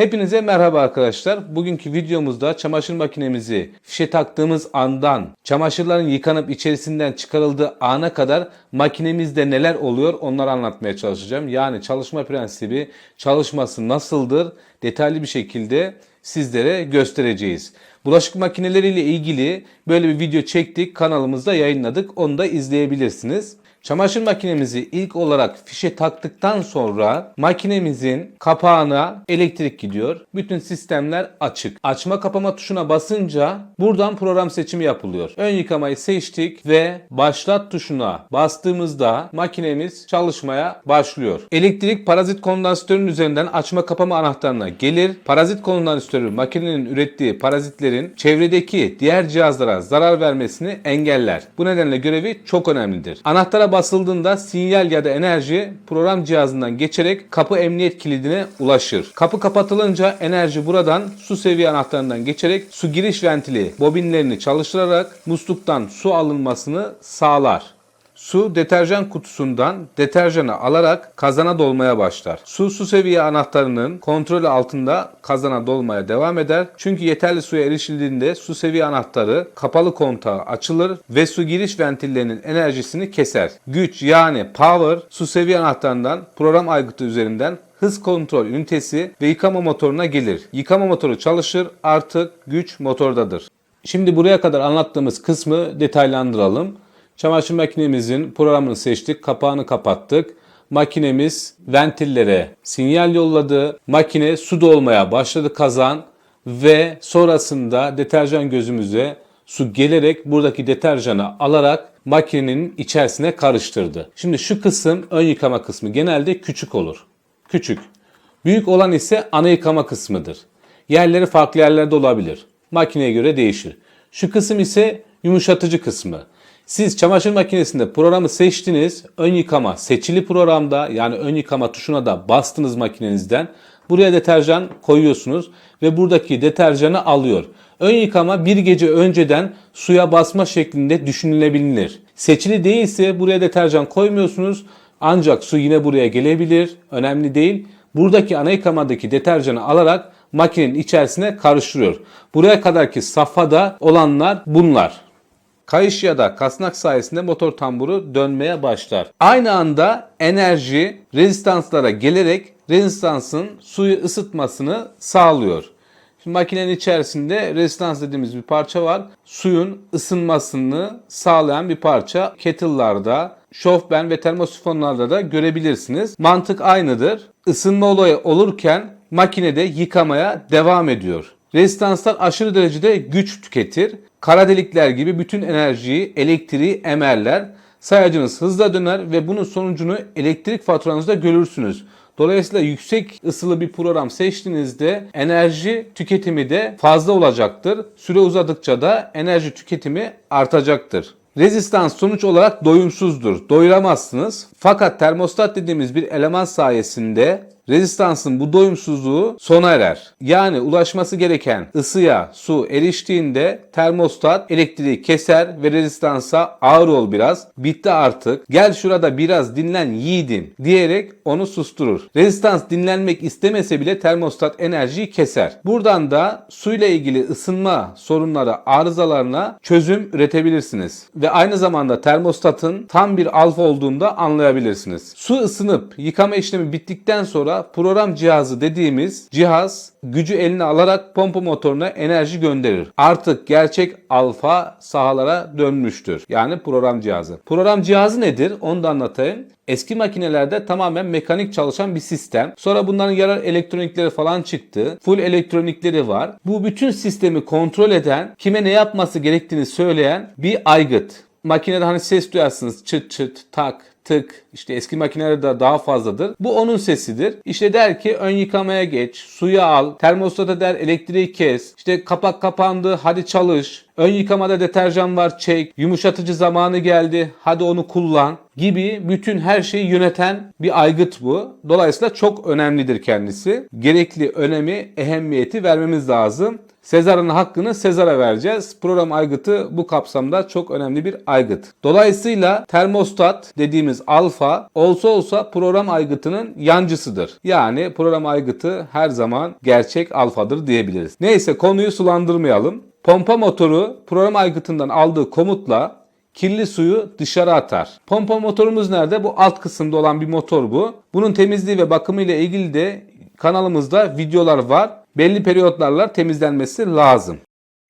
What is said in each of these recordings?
Hepinize merhaba arkadaşlar. Bugünkü videomuzda çamaşır makinemizi fişe taktığımız andan çamaşırların yıkanıp içerisinden çıkarıldığı ana kadar makinemizde neler oluyor onları anlatmaya çalışacağım. Yani çalışma prensibi, çalışması nasıldır detaylı bir şekilde sizlere göstereceğiz. Bulaşık makineleriyle ilgili böyle bir video çektik, kanalımızda yayınladık. Onu da izleyebilirsiniz. Çamaşır makinemizi ilk olarak fişe taktıktan sonra makinemizin kapağına elektrik gidiyor. Bütün sistemler açık. Açma kapama tuşuna basınca buradan program seçimi yapılıyor. Ön yıkamayı seçtik ve başlat tuşuna bastığımızda makinemiz çalışmaya başlıyor. Elektrik parazit kondansatörün üzerinden açma kapama anahtarına gelir. Parazit kondansatörü makinenin ürettiği parazitlerin çevredeki diğer cihazlara zarar vermesini engeller. Bu nedenle görevi çok önemlidir. Anahtara basıldığında sinyal ya da enerji program cihazından geçerek kapı emniyet kilidine ulaşır. Kapı kapatılınca enerji buradan su seviye anahtarından geçerek su giriş ventili bobinlerini çalıştırarak musluktan su alınmasını sağlar. Su deterjan kutusundan deterjanı alarak kazana dolmaya başlar. Su su seviye anahtarının kontrolü altında kazana dolmaya devam eder. Çünkü yeterli suya erişildiğinde su seviye anahtarı kapalı kontağı açılır ve su giriş ventillerinin enerjisini keser. Güç yani power su seviye anahtarından program aygıtı üzerinden hız kontrol ünitesi ve yıkama motoruna gelir. Yıkama motoru çalışır artık güç motordadır. Şimdi buraya kadar anlattığımız kısmı detaylandıralım. Çamaşır makinemizin programını seçtik, kapağını kapattık. Makinemiz ventillere sinyal yolladı. Makine su dolmaya başladı kazan ve sonrasında deterjan gözümüze su gelerek buradaki deterjanı alarak makinenin içerisine karıştırdı. Şimdi şu kısım ön yıkama kısmı genelde küçük olur. Küçük. Büyük olan ise ana yıkama kısmıdır. Yerleri farklı yerlerde olabilir. Makineye göre değişir. Şu kısım ise yumuşatıcı kısmı. Siz çamaşır makinesinde programı seçtiniz. Ön yıkama seçili programda yani ön yıkama tuşuna da bastınız makinenizden. Buraya deterjan koyuyorsunuz ve buradaki deterjanı alıyor. Ön yıkama bir gece önceden suya basma şeklinde düşünülebilir. Seçili değilse buraya deterjan koymuyorsunuz. Ancak su yine buraya gelebilir. Önemli değil. Buradaki ana yıkamadaki deterjanı alarak makinenin içerisine karıştırıyor. Buraya kadarki safhada olanlar bunlar. Kayış ya da kasnak sayesinde motor tamburu dönmeye başlar. Aynı anda enerji rezistanslara gelerek rezistansın suyu ısıtmasını sağlıyor. Şimdi makinenin içerisinde rezistans dediğimiz bir parça var. Suyun ısınmasını sağlayan bir parça. Kettle'larda, şofben ve termosifonlarda da görebilirsiniz. Mantık aynıdır. Isınma olayı olurken makinede yıkamaya devam ediyor. Rezistanslar aşırı derecede güç tüketir. Kara delikler gibi bütün enerjiyi, elektriği emerler. Sayacınız hızla döner ve bunun sonucunu elektrik faturanızda görürsünüz. Dolayısıyla yüksek ısılı bir program seçtiğinizde enerji tüketimi de fazla olacaktır. Süre uzadıkça da enerji tüketimi artacaktır. Rezistans sonuç olarak doyumsuzdur. Doyuramazsınız. Fakat termostat dediğimiz bir eleman sayesinde rezistansın bu doyumsuzluğu sona erer. Yani ulaşması gereken ısıya su eriştiğinde termostat elektriği keser ve rezistansa ağır ol biraz. Bitti artık. Gel şurada biraz dinlen yiğidim diyerek onu susturur. Rezistans dinlenmek istemese bile termostat enerjiyi keser. Buradan da suyla ilgili ısınma sorunları arızalarına çözüm üretebilirsiniz. Ve aynı zamanda termostatın tam bir alfa olduğunda anlayabilirsiniz. Su ısınıp yıkama işlemi bittikten sonra program cihazı dediğimiz cihaz gücü eline alarak pompa motoruna enerji gönderir. Artık gerçek alfa sahalara dönmüştür. Yani program cihazı. Program cihazı nedir? Onu da anlatayım. Eski makinelerde tamamen mekanik çalışan bir sistem. Sonra bunların yarar elektronikleri falan çıktı. Full elektronikleri var. Bu bütün sistemi kontrol eden, kime ne yapması gerektiğini söyleyen bir aygıt. Makinede hani ses duyarsınız çıt çıt tak tık işte eski makinelerde daha fazladır. Bu onun sesidir. İşte der ki ön yıkamaya geç, suyu al, termostata der elektriği kes, işte kapak kapandı hadi çalış, ön yıkamada deterjan var çek, yumuşatıcı zamanı geldi hadi onu kullan gibi bütün her şeyi yöneten bir aygıt bu. Dolayısıyla çok önemlidir kendisi. Gerekli önemi, ehemmiyeti vermemiz lazım. Sezar'ın hakkını Sezar'a vereceğiz. Program aygıtı bu kapsamda çok önemli bir aygıt. Dolayısıyla termostat dediğimiz alfa olsa olsa program aygıtının yancısıdır. Yani program aygıtı her zaman gerçek alfadır diyebiliriz. Neyse konuyu sulandırmayalım. Pompa motoru program aygıtından aldığı komutla kirli suyu dışarı atar. Pompa motorumuz nerede? Bu alt kısımda olan bir motor bu. Bunun temizliği ve bakımı ile ilgili de kanalımızda videolar var. Belli periyotlarla temizlenmesi lazım.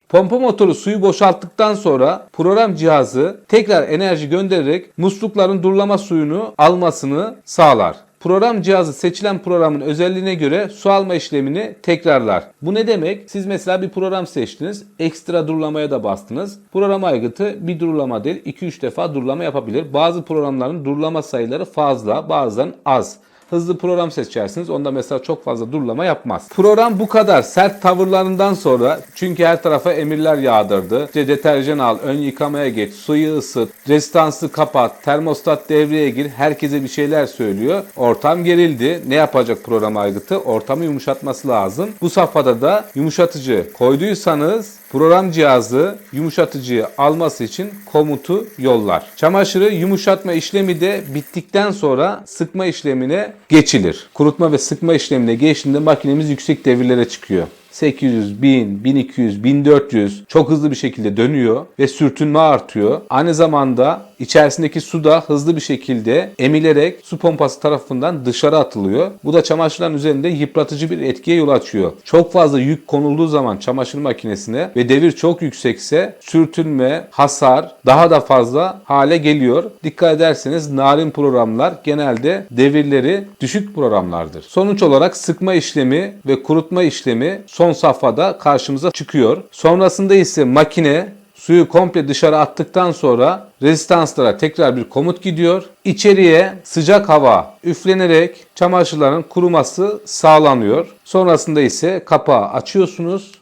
Pompa motoru suyu boşalttıktan sonra program cihazı tekrar enerji göndererek muslukların durulama suyunu almasını sağlar. Program cihazı seçilen programın özelliğine göre su alma işlemini tekrarlar. Bu ne demek? Siz mesela bir program seçtiniz. Ekstra durulamaya da bastınız. Program aygıtı bir durulama değil 2-3 defa durulama yapabilir. Bazı programların durulama sayıları fazla bazen az hızlı program seçersiniz. Onda mesela çok fazla durulama yapmaz. Program bu kadar sert tavırlarından sonra çünkü her tarafa emirler yağdırdı. İşte deterjan al, ön yıkamaya geç, suyu ısıt, rezistansı kapat, termostat devreye gir. Herkese bir şeyler söylüyor. Ortam gerildi. Ne yapacak program aygıtı? Ortamı yumuşatması lazım. Bu safhada da yumuşatıcı koyduysanız Program cihazı yumuşatıcıyı alması için komutu yollar. Çamaşırı yumuşatma işlemi de bittikten sonra sıkma işlemine geçilir. Kurutma ve sıkma işlemine geçtiğinde makinemiz yüksek devirlere çıkıyor. 800, 1000, 1200, 1400 çok hızlı bir şekilde dönüyor ve sürtünme artıyor. Aynı zamanda içerisindeki su da hızlı bir şekilde emilerek su pompası tarafından dışarı atılıyor. Bu da çamaşırların üzerinde yıpratıcı bir etkiye yol açıyor. Çok fazla yük konulduğu zaman çamaşır makinesine ve devir çok yüksekse sürtünme, hasar daha da fazla hale geliyor. Dikkat ederseniz narin programlar genelde devirleri düşük programlardır. Sonuç olarak sıkma işlemi ve kurutma işlemi son safhada karşımıza çıkıyor. Sonrasında ise makine suyu komple dışarı attıktan sonra rezistanslara tekrar bir komut gidiyor. İçeriye sıcak hava üflenerek çamaşırların kuruması sağlanıyor. Sonrasında ise kapağı açıyorsunuz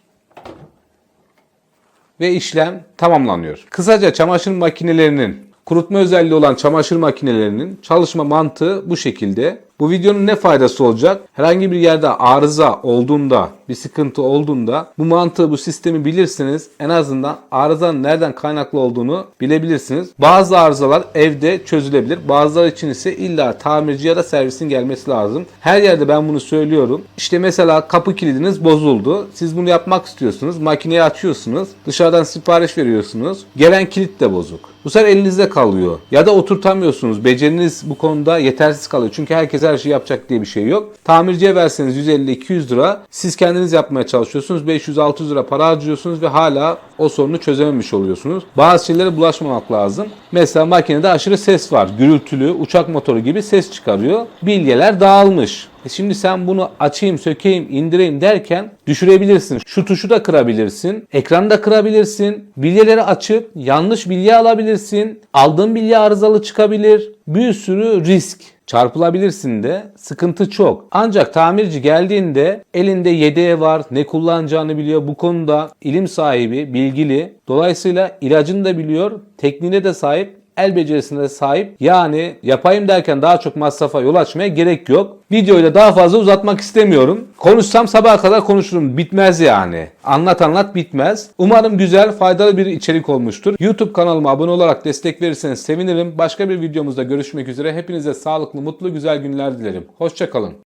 ve işlem tamamlanıyor. Kısaca çamaşır makinelerinin kurutma özelliği olan çamaşır makinelerinin çalışma mantığı bu şekilde. Bu videonun ne faydası olacak? Herhangi bir yerde arıza olduğunda, bir sıkıntı olduğunda bu mantığı, bu sistemi bilirsiniz. En azından arızanın nereden kaynaklı olduğunu bilebilirsiniz. Bazı arızalar evde çözülebilir. Bazıları için ise illa tamirci ya da servisin gelmesi lazım. Her yerde ben bunu söylüyorum. İşte mesela kapı kilidiniz bozuldu. Siz bunu yapmak istiyorsunuz. Makineyi açıyorsunuz. Dışarıdan sipariş veriyorsunuz. Gelen kilit de bozuk. Bu sefer elinizde kalıyor. Ya da oturtamıyorsunuz. Beceriniz bu konuda yetersiz kalıyor. Çünkü herkes her şeyi yapacak diye bir şey yok. Tamirciye verseniz 150-200 lira siz kendiniz yapmaya çalışıyorsunuz. 500-600 lira para harcıyorsunuz ve hala o sorunu çözememiş oluyorsunuz. Bazı şeylere bulaşmamak lazım. Mesela makinede aşırı ses var. Gürültülü, uçak motoru gibi ses çıkarıyor. Bilyeler dağılmış. E şimdi sen bunu açayım, sökeyim, indireyim derken düşürebilirsin. Şu tuşu da kırabilirsin. Ekranı da kırabilirsin. Bilyeleri açıp yanlış bilye alabilirsin. Aldığın bilye arızalı çıkabilir. Bir sürü risk. Çarpılabilirsin de sıkıntı çok. Ancak tamirci geldiğinde elinde yedeği var, ne kullanacağını biliyor. Bu konuda ilim sahibi, bilgili. Dolayısıyla ilacını da biliyor, tekniğine de sahip el becerisine sahip. Yani yapayım derken daha çok masrafa yol açmaya gerek yok. Videoyu da daha fazla uzatmak istemiyorum. Konuşsam sabaha kadar konuşurum. Bitmez yani. Anlat anlat bitmez. Umarım güzel, faydalı bir içerik olmuştur. YouTube kanalıma abone olarak destek verirseniz sevinirim. Başka bir videomuzda görüşmek üzere. Hepinize sağlıklı, mutlu, güzel günler dilerim. Hoşçakalın.